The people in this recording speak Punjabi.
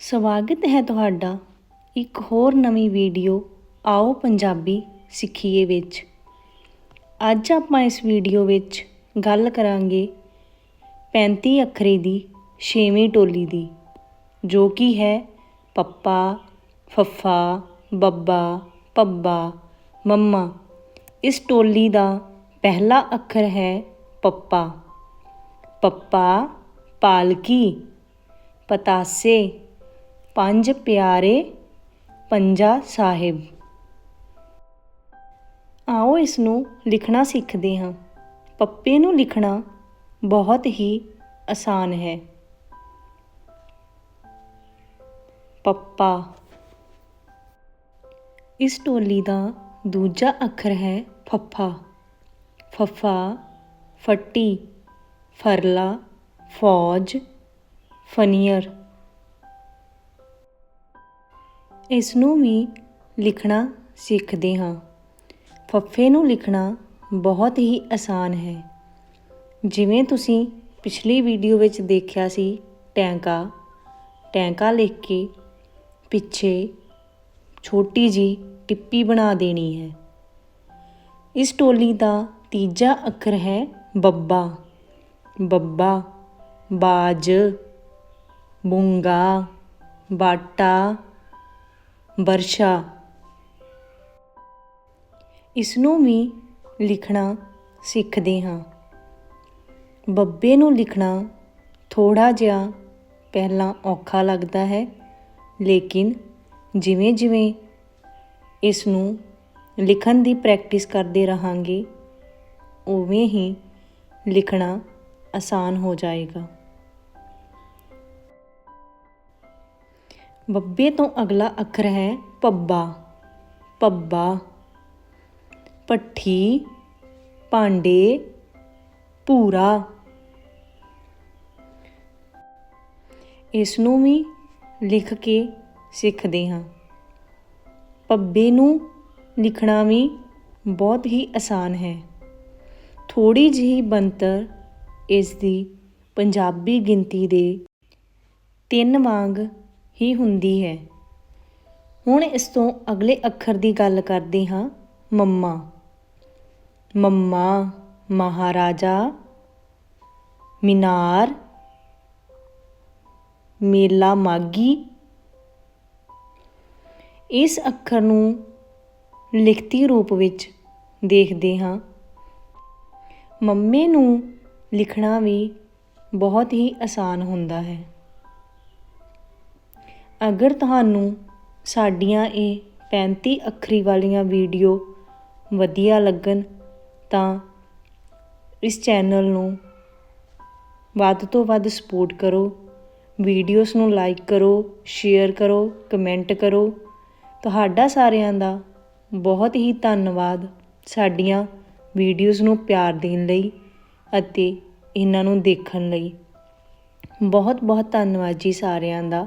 ਸਵਾਗਤ ਹੈ ਤੁਹਾਡਾ ਇੱਕ ਹੋਰ ਨਵੀਂ ਵੀਡੀਓ ਆਓ ਪੰਜਾਬੀ ਸਿੱਖੀਏ ਵਿੱਚ। ਅੱਜ ਆਪਾਂ ਇਸ ਵੀਡੀਓ ਵਿੱਚ ਗੱਲ ਕਰਾਂਗੇ 35 ਅੱਖਰੇ ਦੀ ਛੇਵੀਂ ਟੋਲੀ ਦੀ, ਜੋ ਕਿ ਹੈ ਪੱਪਾ, ਫੱਫਾ, ਬੱਬਾ ਪੱਬਾ ਮੰਮਾ। ਇਸ ਟੋਲੀ ਦਾ ਪਹਿਲਾ ਅੱਖਰ ਹੈ ਪੱਪਾ। ਪੱਪਾ, ਪਾਲਕੀ, ਪਤਾਸੇ ਪੰਜ ਪਿਆਰੇ ਪੰਜਾ ਸਾਹਿਬ। ਆਓ ਇਸ ਨੂੰ ਲਿਖਣਾ ਸਿੱਖਦੇ ਹਾਂ। ਪੱਪੇ ਨੂੰ ਲਿਖਣਾ ਬਹੁਤ ਹੀ ਆਸਾਨ ਹੈ। ਪੱਪਾ। ਇਸ ਟੋਲੀ ਦਾ ਦੂਜਾ ਅੱਖਰ ਹੈ ਫੱਫਾ। ਫੱਫਾ, ਫੱਟੀ, ਫਰਲਾ, ਫੌਜ, ਫਨੀਅਰ। ਇਸ ਨੂੰ ਵੀ ਲਿਖਣਾ ਸਿੱਖਦੇ ਹਾਂ। ਫੱਫੇ ਨੂੰ ਲਿਖਣਾ ਬਹੁਤ ਹੀ ਆਸਾਨ ਹੈ। ਜਿਵੇਂ ਤੁਸੀਂ ਪਿਛਲੀ ਵੀਡੀਓ ਵਿੱਚ ਦੇਖਿਆ ਸੀ, ਟੈਂਕਾ। ਟੈਂਕਾ ਲਿਖ ਕੇ ਪਿੱਛੇ ਛੋਟੀ ਜੀ ਟਿੱਪੀ ਬਣਾ ਦੇਣੀ ਹੈ। ਇਸ ਟੋਲੀ ਦਾ ਤੀਜਾ ਅੱਖਰ ਹੈ ਬੱਬਾ। ਬੱਬਾ, ਬਾਜ, ਬੁੰਗਾ, ਬਾਟਾ। ਵਰਸ਼ਾ। ਇਸ ਨੂੰ ਵੀ ਲਿਖਣਾ ਸਿੱਖਦੇ ਹਾਂ। ਬੱਬੇ ਨੂੰ ਲਿਖਣਾ ਥੋੜਾ ਜਿਹਾ ਪਹਿਲਾਂ ਔਖਾ ਲੱਗਦਾ ਹੈ, ਲੇਕਿਨ ਜਿਵੇਂ ਜਿਵੇਂ ਇਸ ਨੂੰ ਲਿਖਣ ਦੀ ਪ੍ਰੈਕਟਿਸ ਕਰਦੇ ਰਹਾਂਗੇ, ਉਵੇਂ ਹੀ ਲਿਖਣਾ ਆਸਾਨ ਹੋ ਜਾਏਗਾ। ਬੱਬੇ ਤੋਂ ਅਗਲਾ ਅੱਖਰ ਹੈ ਪੱਬਾ। ਪੱਬਾ। ਪੱਠੀ ਭਾਂਡੇ। ਪੂਰਾ ਇਸ ਨੂੰ ਵੀ ਲਿਖ ਕੇ ਸਿੱਖਦੇ ਹਾਂ। ਪੱਬੇ ਨੂੰ ਲਿਖਣਾ ਵੀ ਬਹੁਤ ਹੀ ਆਸਾਨ ਹੈ। ਥੋੜੀ ਜਿਹੀ ਬੰਤਰ ਇਸ ਦੀ ਪੰਜਾਬੀ ਗਿਣਤੀ ਦੇ ਤਿੰਨ ਵਾਂਗ ਹੀ ਹੁੰਦੀ ਹੈ। ਹੁਣ ਇਸ ਤੋਂ ਅਗਲੇ ਅੱਖਰ ਦੀ ਗੱਲ ਕਰਦੇ ਹਾਂ। ਮੰਮਾ। ਮੰਮਾ, ਮਹਾਰਾਜਾ। ਮੀਨਾਰ। ਮੇਲਾ ਮਾਗੀ। ਇਸ ਅੱਖਰ ਨੂੰ ਲਿਖਤੀ ਰੂਪ ਵਿੱਚ ਦੇਖਦੇ ਹਾਂ। ਮੰਮੇ ਨੂੰ ਲਿਖਣਾ ਵੀ ਬਹੁਤ ਹੀ ਆਸਾਨ ਹੁੰਦਾ ਹੈ। ਅਗਰ ਤੁਹਾਨੂੰ ਸਾਡੀਆਂ ਇਹ 35 ਅੱਖਰੀ ਵਾਲੀਆਂ ਵੀਡੀਓ ਵਧੀਆ ਲੱਗਣ, ਤਾਂ ਇਸ ਚੈਨਲ ਨੂੰ ਵੱਧ ਤੋਂ ਵੱਧ ਸਪੋਰਟ ਕਰੋ। ਵੀਡੀਓਜ਼ ਨੂੰ ਲਾਈਕ ਕਰੋ, ਸ਼ੇਅਰ ਕਰੋ, ਕਮੈਂਟ ਕਰੋ। ਤੁਹਾਡਾ ਸਾਰਿਆਂ ਦਾ ਬਹੁਤ ਹੀ ਧੰਨਵਾਦ ਸਾਡੀਆਂ ਵੀਡੀਓਜ਼ ਨੂੰ ਪਿਆਰ ਦੇਣ ਲਈ ਅਤੇ ਇਹਨਾਂ ਨੂੰ ਦੇਖਣ ਲਈ। ਬਹੁਤ ਬਹੁਤ ਧੰਨਵਾਦ ਜੀ ਸਾਰਿਆਂ ਦਾ।